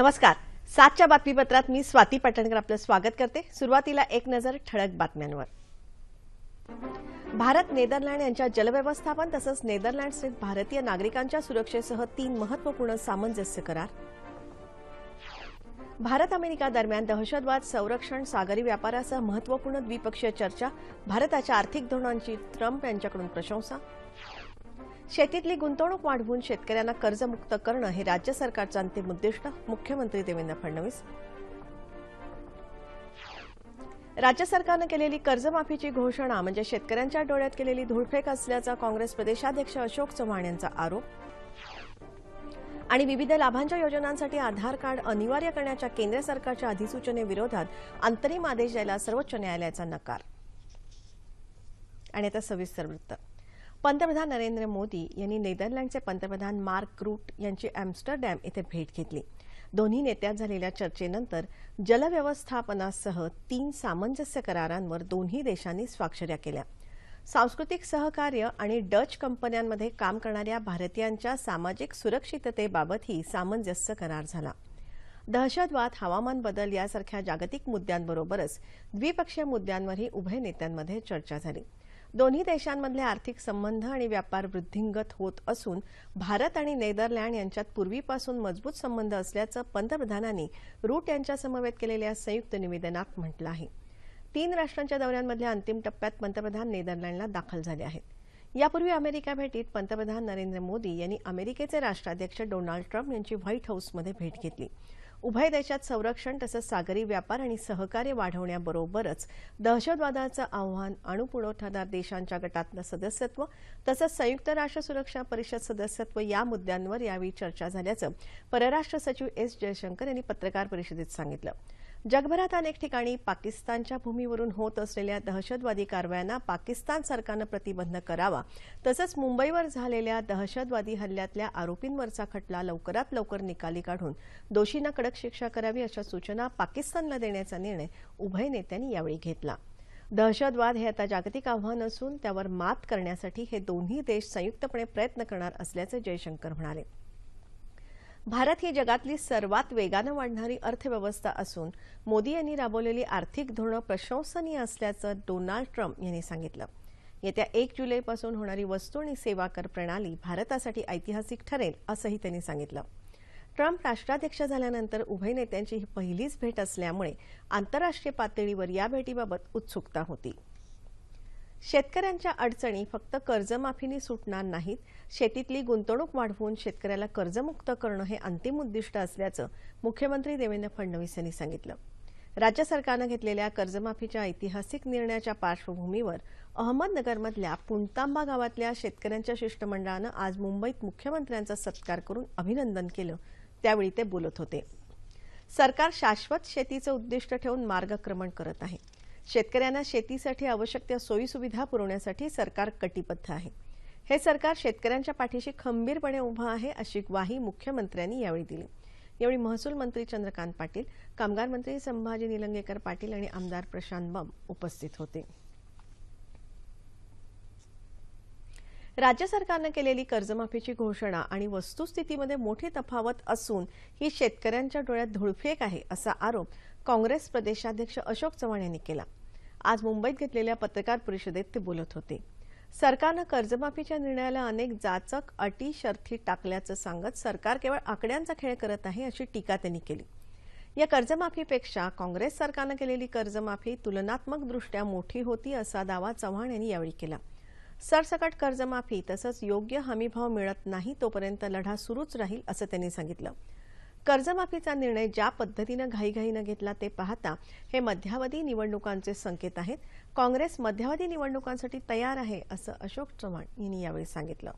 नमस्कार. सातच्या बातमीपत्रात मी स्वाती पाटणकर आपलं स्वागत करते. सुरुवातीला एक नजर ठळक बातम्यांवर. भारत नेदरलँड यांच्या जलव्यवस्थापन तसंच नेदरलँड स्थित भारतीय नागरिकांच्या सुरक्षेसह तीन महत्त्वपूर्ण सामंजस्य करार. भारत अमेरिका दरम्यान दहशतवाद संरक्षण सागरी व्यापारासह महत्त्वपूर्ण द्विपक्षीय चर्चा भारताच्या आर्थिक धोरणांची ट्रम्प यांच्याकडून प्रशंसा शेतीतली गुंतवणूक वाढवून शेतकऱ्यांना कर्जमुक्त करणं हे राज्य सरकारचं अंतिम उद्दिष्ट. मुख्यमंत्री देवेंद्र फडणवीस. राज्य सरकारनं केलेली कर्जमाफीची घोषणा म्हणजे शेतकऱ्यांच्या डोळ्यात केलेली धूळफेक असल्याचा काँग्रेस प्रदेशाध्यक्ष अशोक चव्हाण यांचा आरोप. आणि विविध लाभांच्या योजनांसाठी आधार कार्ड अनिवार्य करण्याच्या केंद्र सरकारच्या अधिसूचनेविरोधात अंतरिम आदेश द्यायला सर्वोच्च न्यायालयाचा नकार. आणि आता सविस्तर वृत्त. पंतप्रधान नरेंद्र मोदी यांनी नेदरलँडचे पंतप्रधान मार्क रूट यांची अॅम्स्टरडॅम इथे भेट घेतली. दोन्ही नेत्यात झालेल्या चर्चेनंतर जलव्यवस्थापनासह तीन सामंजस्य करारांवर दोन्ही देशांनी स्वाक्षऱ्या केल्या. सांस्कृतिक सहकार्य आणि डच कंपन्यांमध्ये काम करणाऱ्या भारतीयांच्या सामाजिक सुरक्षिततेबाबतही सामंजस्य करार झाला. दहशतवाद हवामान बदल यासारख्या जागतिक मुद्द्यांबरोबरच द्विपक्षीय मुद्द्यांवरही उभय नेत्यांमध्ये चर्चा झाली. दोन्ही देशांमधले आर्थिक संबंध आणि व्यापार वृद्धिंगत होत असून भारत आणि नेदरलँड यांच्यात पूर्वीपासून मजबूत संबंध असल्याचं पंतप्रधानांनी रूट यांच्यासमवेत केलेल्या संयुक्त निवेदनात म्हटलं आहे. तीन राष्ट्रांच्या दौऱ्यांमधल्या अंतिम टप्प्यात पंतप्रधान नेदरलँडला दाखल झाले आहेत. यापूर्वी अमेरिका भेटीत पंतप्रधान नरेंद्र मोदी यांनी अमेरिकेचे राष्ट्राध्यक्ष डोनाल्ड ट्रम्प यांची व्हाईट हाऊसमध्ये भेट घेतली. उभय देशात संरक्षण तसंच सागरी व्यापार आणि सहकार्य वाढवण्याबरोबरच दहशतवादाचं आव्हान अणुपुरवठादार देशांच्या गटातलं सदस्यत्व तसंच संयुक्त राष्ट्र सुरक्षा परिषद सदस्यत्व या मुद्द्यांवर यावेळी चर्चा झाल्याचं परराष्ट्र सचिव एस जयशंकर यांनी पत्रकार परिषदेत सांगितलं. जगभरात अनेक ठिकाणी पाकिस्तानच्या भूमीवरून होत असलेल्या दहशतवादी कारवायांना पाकिस्तान सरकारनं प्रतिबंध करावा. तसंच मुंबईवर झालेल्या दहशतवादी हल्ल्यातल्या आरोपींवरचा खटला लवकरात लवकर निकाली काढून दोषींना कडक शिक्षा करावी अशा सूचना पाकिस्तानला देण्याचा निर्णय उभय नेत्यांनी यावेळी घेतला. दहशतवाद हे आता जागतिक आव्हान असून त्यावर मात करण्यासाठी हे दोन्ही देश संयुक्तपणे प्रयत्न करणार असल्याचं जयशंकर म्हणाले. भारत ही जगातली सर्वात वेगानं वाढणारी अर्थव्यवस्था असून मोदी यांनी राबवलेली आर्थिक धोरणं प्रशंसनीय असल्याचं डोनाल्ड ट्रम्प यांनी सांगितलं. येत्या एक जुलैपासून होणारी वस्तू आणि सेवा कर प्रणाली भारतासाठी ऐतिहासिक ठरेल असंही त्यांनी सांगितलं. ट्रम्प राष्ट्राध्यक्ष झाल्यानंतर उभय नेत्यांची ही पहिलीच भेट असल्यामुळे आंतरराष्ट्रीय पातळीवर या भेटीबाबत उत्सुकता होती. शेतकऱ्यांच्या अडचणी फक्त कर्जमाफीने सुटणार नाहीत. शेतीतली गुंतवणूक वाढवून शेतकऱ्याला कर्जमुक्त करणं हे अंतिम उद्दिष्ट असल्याचं मुख्यमंत्री देवेंद्र फडणवीस यांनी सांगितलं. राज्य सरकारनं घेतलेल्या कर्जमाफीच्या ऐतिहासिक निर्णयाच्या पार्श्वभूमीवर अहमदनगरमधल्या पुणतांबा गावातल्या शेतकऱ्यांच्या शिष्टमंडळानं आज मुंबईत मुख्यमंत्र्यांचा सत्कार करून अभिनंदन केलं. त्यावेळी ते बोलत होते. सरकार शाश्वत शेतीचं उद्दिष्ट ठेवून मार्गक्रमण करत आहे. शेतकऱ्यांना शेतीसाठी आवश्यक त्या सोयीसुविधा पुरवण्यासाठी सरकार कटिबद्ध आहे. हे सरकार शेतकऱ्यांच्या पाठीशी खंबीरपणे उभं आहे अशी ग्वाही मुख्यमंत्र्यांनी यावेळी दिली. यावेळी महसूल मंत्री चंद्रकांत पाटील कामगार मंत्री संभाजी निलंगेकर पाटील आणि आमदार प्रशांत बम उपस्थित होते. राज्य सरकारनं केलेली कर्जमाफीची घोषणा आणि वस्तुस्थितीमध्ये मोठी तफावत असून ही शेतकऱ्यांच्या डोळ्यात धुळफेक आहे असा आरोप काँग्रेस प्रदेशाध्यक्ष अशोक चव्हाण यांनी केला. आज मुंबईत घेतलेल्या पत्रकार परिषदेत ते बोलत होते. सरकारनं कर्जमाफीच्या निर्णयाला अनेक जाचक अटी शर्थी टाकल्याचं सांगत सरकार केवळ आकड्यांचा खेळ करत आहे अशी टीका त्यांनी केली. या कर्जमाफीपेक्षा काँग्रेस सरकारनं केलेली कर्जमाफी तुलनात्मकदृष्ट्या मोठी होती असा दावा चव्हाण यांनी यावेळी केला. सरसकट कर्जमाफी तसंच योग्य हमीभाव मिळत नाही तोपर्यंत लढा सुरूच राहील असं त्यांनी सांगितलं. कर्जमाफीचा निर्णय ज्या पद्धतीनं घाईघाईनं घेतला ते पाहता हे मध्यावधी निवडणुकांचे संकेत आहेत. काँग्रेस मध्यावधी निवडणुकांसाठी तयार आहे असं अशोक चव्हाण यांनी यावेळी सांगितलं.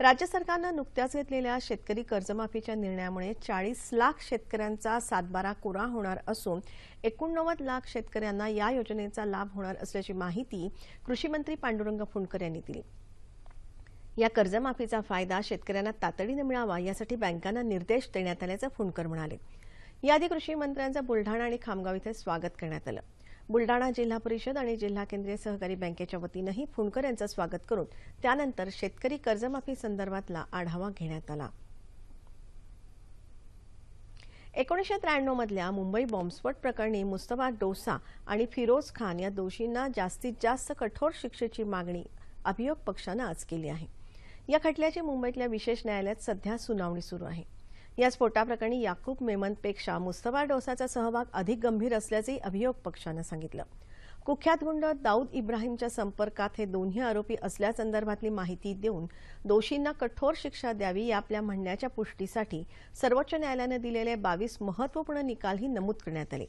राज्य सरकारनं नुकत्याच घेतलेल्या शेतकरी कर्जमाफीच्या निर्णयामुळे चाळीस लाख शेतकऱ्यांचा सातबारा कोरा होणार असून एकोणनव्वद लाख शेतकऱ्यांना या योजनेचा लाभ होणार असल्याची माहिती कृषीमंत्री पांडुरंग फुंडकर यांनी दिली. या कर्जमाफीचा फायदा शेतकऱ्यांना तातडीनं मिळावा यासाठी बँकांना निर्देश देण्यात आल्याचं फुंडकर म्हणाले. याआधी कृषी मंत्र्यांचं बुलढाणा आणि खामगाव इथं स्वागत करण्यात आलं. बुलडाणा जिल्हा परिषद आणि जिल्हा केंद्रीय सहकारी बँकेच्या वतीनंही फुंडकर यांचं स्वागत करून त्यानंतर शेतकरी कर्जमाफी संदर्भातला आढावा घेण्यात आला. एकोणीसशे त्र्याण्णवमधल्या मुंबई बॉम्बस्फोट प्रकरणी मुस्तफा डोसा आणि फिरोज खान या दोषींना जास्तीत जास्त कठोर शिक्षेची मागणी अभियोग पक्षानं आज केली आहे. या खटल्याची मुंबईतल्या विशेष न्यायालयात सध्या सुनावणी सुरू आहे. या स्फोटाप्रकरणी याकूब मेमनपेक्षा मुस्तफा डोसाचा सहभाग अधिक गंभीर असल्याचंही अभियोग पक्षानं सांगितलं. कुख्यात गुंड दाऊद इब्राहिमच्या संपर्कात हे दोन्ही आरोपी असल्यासंदर्भातली माहिती देऊन दोषींना कठोर शिक्षा द्यावी या आपल्या म्हणण्याच्या पुष्टीसाठी सर्वोच्च न्यायालयानं दिलेले बावीस महत्त्वपूर्ण निकालही नमूद करण्यात आले.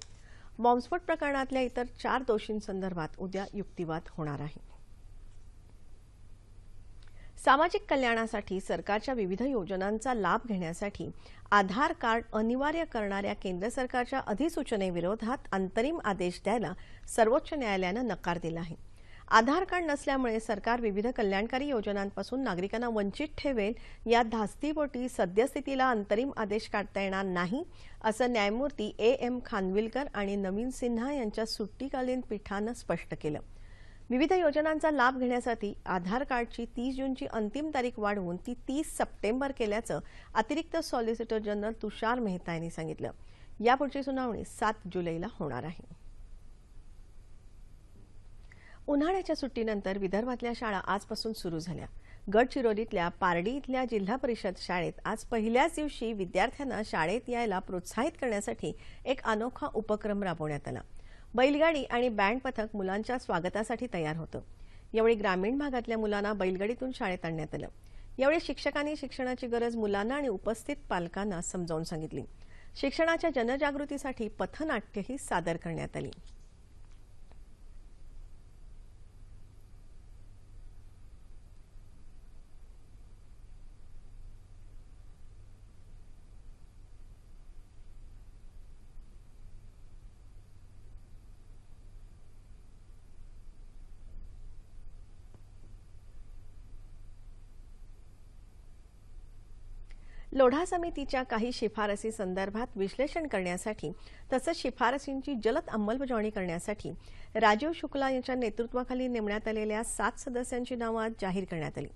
बॉम्बस्फोट प्रकरणातल्या इतर चार दोषींसंदर्भात उद्या युक्तिवाद होणार आहे. सामाजिक कल्याणासाठी सरकारच्या विविध योजनांचा लाभ घेण्यासाठी आधार कार्ड अनिवार्य करणाऱ्या केंद्र सरकारच्या अधिसूचनेविरोधात अंतरिम आदेश द्यायला सर्वोच्च न्यायालयानं नकार दिला आहे. आधार कार्ड नसल्यामुळे सरकार विविध कल्याणकारी योजनांपासून नागरिकांना वंचित ठेवेल या धास्तीपोटी सद्यस्थितीला अंतरिम आदेश काढता येणार नाही असं न्यायमूर्ती ए एम खानविलकर आणि नवीन सिन्हा यांच्या सुट्टीकालीन पीठानं स्पष्ट केलं. विविध योजनांचा लाभ घेण्यासाठी आधार कार्डची तीस जूनची अंतिम तारीख वाढवून ती तीस सप्टेंबर केल्याचं अतिरिक्त सॉलिसिटर जनरल तुषार मेहता यांनी सांगितलं. यापुढची सुनावणी सात जुलैला होणार आहे. उन्हाळ्याच्या सुट्टीनंतर विदर्भातल्या शाळा आजपासून सुरू झाल्या. गडचिरोलीतल्या पारडी इथल्या जिल्हा परिषद शाळेत आज पहिल्याच दिवशी विद्यार्थ्यांना शाळेत यायला प्रोत्साहित करण्यासाठी एक अनोखा उपक्रम राबवण्यात आला. बैलगाडी आणि बँड पथक मुलांच्या स्वागतासाठी तयार होतं. यावेळी ग्रामीण भागातल्या मुलांना बैलगाडीतून शाळेत आणण्यात आलं. यावेळी शिक्षकांनी शिक्षणाची गरज मुलांना आणि उपस्थित पालकांना समजावून सांगितली. शिक्षणाच्या जनजागृतीसाठी पथनाट्यही सादर करण्यात आली. लोढा समितीच्या काही शिफारसी संदर्भात विश्लेषण करण्यासाठी तसंच शिफारसींची जलद अंमलबजावणी करण्यासाठी राजीव शुक्ला यांच्या नेतृत्वाखाली नेमण्यात आलेल्या सात सदस्यांची नावं आज जाहीर करण्यात आली.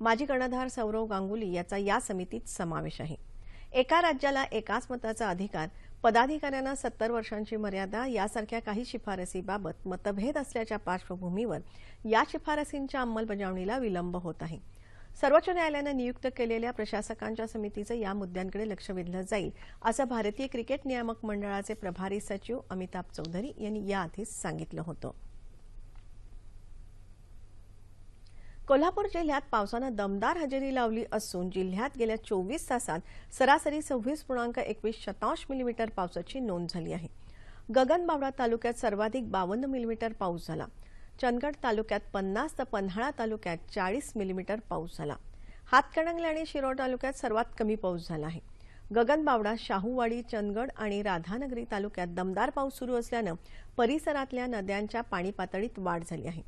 माजी कर्णधार सौरव गांगुली याचा या समितीत समावेश आहे. एका राज्याला एकाच मताचा अधिकार पदाधिकाऱ्यांना सत्तर वर्षांची मर्यादा यासारख्या काही शिफारसीबाबत मतभेद असल्याच्या पार्श्वभूमीवर या शिफारसींच्या अंमलबजावणीला विलंब होत आहे. सर्वोच्च न्यायालयानं नियुक्त केलेल्या प्रशासकांच्या समितीचं या मुद्द्यांकडे लक्ष वेधलं जाईल असं भारतीय क्रिकेट नियामक मंडळाचे प्रभारी सचिव अमिताभ चौधरी यांनी याआधीच सांगितलं होतं. कोल्हापूर जिल्ह्यात पावसानं दमदार हजेरी लावली असून जिल्ह्यात गेल्या चोवीस तासात सरासरी सव्वीस पूर्णांक एकवीस शतांश मिलीमीटर पावसाची नोंद झाली आहे. गगनबावडा तालुक्यात सर्वाधिक बावन्न मिलीमीटर पाऊस झाला. चंदगड तालुक्यात पन्नास तर पन्हाळा तालुक्यात चाळीस मिलीमीटर पाऊस झाला. हातकणंगले आणि शिरोळ तालुक्यात सर्वात कमी पाऊस झाला आहे. गगनबावडा शाहूवाडी चंदगड आणि राधानगरी तालुक्यात दमदार पाऊस सुरू असल्यानं परिसरातल्या नद्यांच्या पाणी पातळीत वाढ झाली आहे.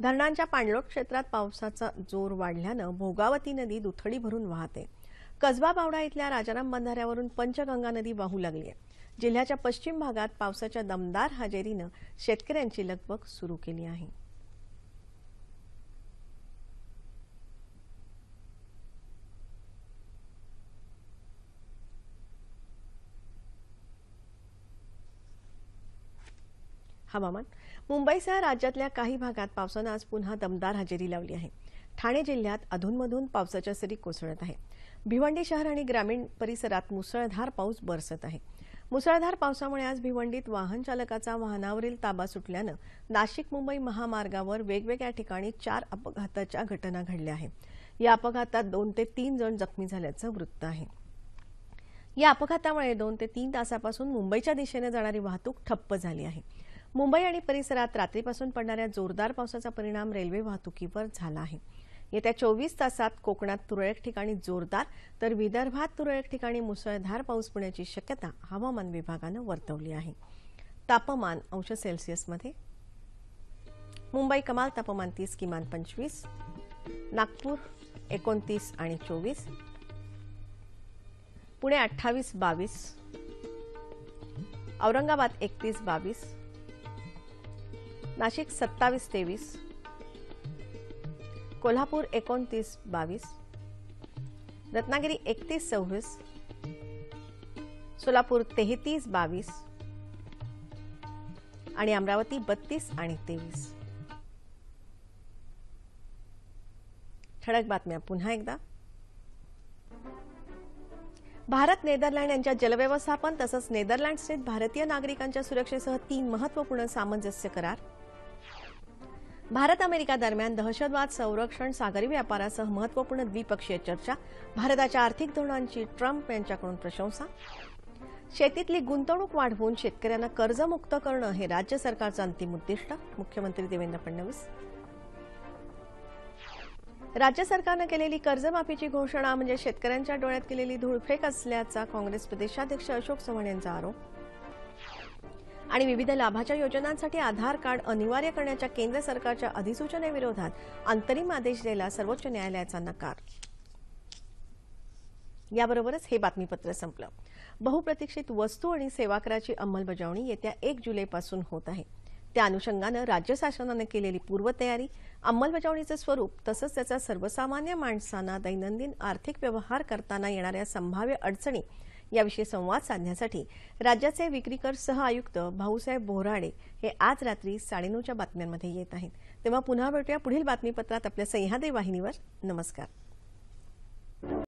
धरणांच्या पाणलोट क्षेत्रात पावसाचा जोर वाढल्यानं भोगावती नदी दुथडी भरून वाहते. कसबा बावडा इथल्या राजाराम बंधाऱ्यावरून पंचगंगा नदी वाहू लागली आहे. जिल्ह्याच्या पश्चिम भागात पावसाच्या दमदार हजेरीनं शेतकऱ्यांची लगबग सुरू केली आहे. हवामान. मुंबईसह राज्यातल्या काही भागात पावसानं आज पुन्हा दमदार हजेरी लावली आहे. ठाणे जिल्ह्यात अधूनमधून पावसाच्या सरी कोसळत आहे भिवंडी शहर आणि ग्रामीण परिसरात मुसळधार पाऊस बरसत आहे. मुसळधार पावसामुळे आज भिवंडीत वाहन चालकाचा वाहनावरील ताबा सुटल्यानं नाशिक मुंबई महामार्गावर वेगवेगळ्या ठिकाणी चार अपघाताच्या घटना घडल्या आहेत. या अपघातात दोन ते तीन जण जखमी झाल्याचं वृत्त आहे. या अपघातामुळे दोन ते तीन तासापासून मुंबईच्या दिशेने जाणारी वाहतूक ठप्प झाली आहे. मुंबई आणि परिसरात रात्रीपासून पडणाऱ्या जोरदार पावसाचा परिणाम रेल्वे वाहतुकीवर झाला आहे. येत्या चोवीस तासात कोकणात तुरळक ठिकाणी जोरदार तर विदर्भात तुरळक ठिकाणी मुसळधार पाऊस पडण्याची शक्यता हवामान विभागानं वर्तवली आहे. तापमान अंश सेल्सिअसमध्ये. मुंबई कमाल तापमान तीस किमान पंचवीस. नागपूर एकोणतीस आणि चोवीस. पुणे अठ्ठावीस बावीस. औरंगाबाद एकतीस बावीस. नाशिक सत्तावीस तेवीस. कोल्हापूर एकोणतीस बावीस रत्नागिरी एकतीस सव्वीस सोलापूर तेहतीस बावीस आणि अमरावती बत्तीस आणि तेवीस. ठळक बातम्या पुन्हा एकदा. भारत नेदरलँड यांच्या जलव्यवस्थापन तसंच नेदरलँड स्थित भारतीय नागरिकांच्या सुरक्षेसह तीन महत्त्वपूर्ण सामंजस्य करार. भारत अमेरिका दरम्यान दहशतवाद संरक्षण सागरी व्यापारासह महत्त्वपूर्ण द्विपक्षीय चर्चा भारताच्या आर्थिक धोरणांची ट्रम्प यांच्याकडून प्रशंसा. शेतीतली गुंतवणूक वाढवून शेतकऱ्यांना कर्जमुक्त करणं हे राज्य सरकारचं अंतिम उद्दिष्ट मुख्यमंत्री देवेंद्र फडणवीस. राज्य सरकारनं केलेली कर्जमाफीची घोषणा म्हणजे शेतकऱ्यांच्या डोळ्यात केलेली धूळफेक असल्याचा काँग्रेस प्रदेशाध्यक्ष अशोक चव्हाण यांचा आरोप. आणि विविध लाभाच्या योजनांसाठी आधार कार्ड अनिवार्य करण्याच्या केंद्र सरकारच्या अधिसूचनेविरोधात अंतरिम आदेश द्यायला सर्वोच्च न्यायालयाचा नकार. याबरोबरच हे बातमीपत्र संपलं. बहुप्रतीक्षित वस्तू आणि सेवा कराची अंमलबजावणी येत्या एक जुलैपासून होत आहे. त्या अनुषंगानं राज्य शासनानं केलेली पूर्वतयारी अंमलबजावणीचं स्वरूप तसंच त्याचा सर्वसामान्य माणसांना दैनंदिन आर्थिक व्यवहार करताना येणाऱ्या संभाव्य अडचणी याविषयी संवाद साधण्यासाठी राज्याचे विक्रीकर सह आयुक्त भाऊसाहेब बोराडे हे आज रात्री साडेनऊच्या बातम्यांमध्ये येत आहेत. तेव्हा पुन्हा भेटूया पुढील बातमीपत्रात आपल्या सह्याद्री वाहिनीवर. नमस्कार.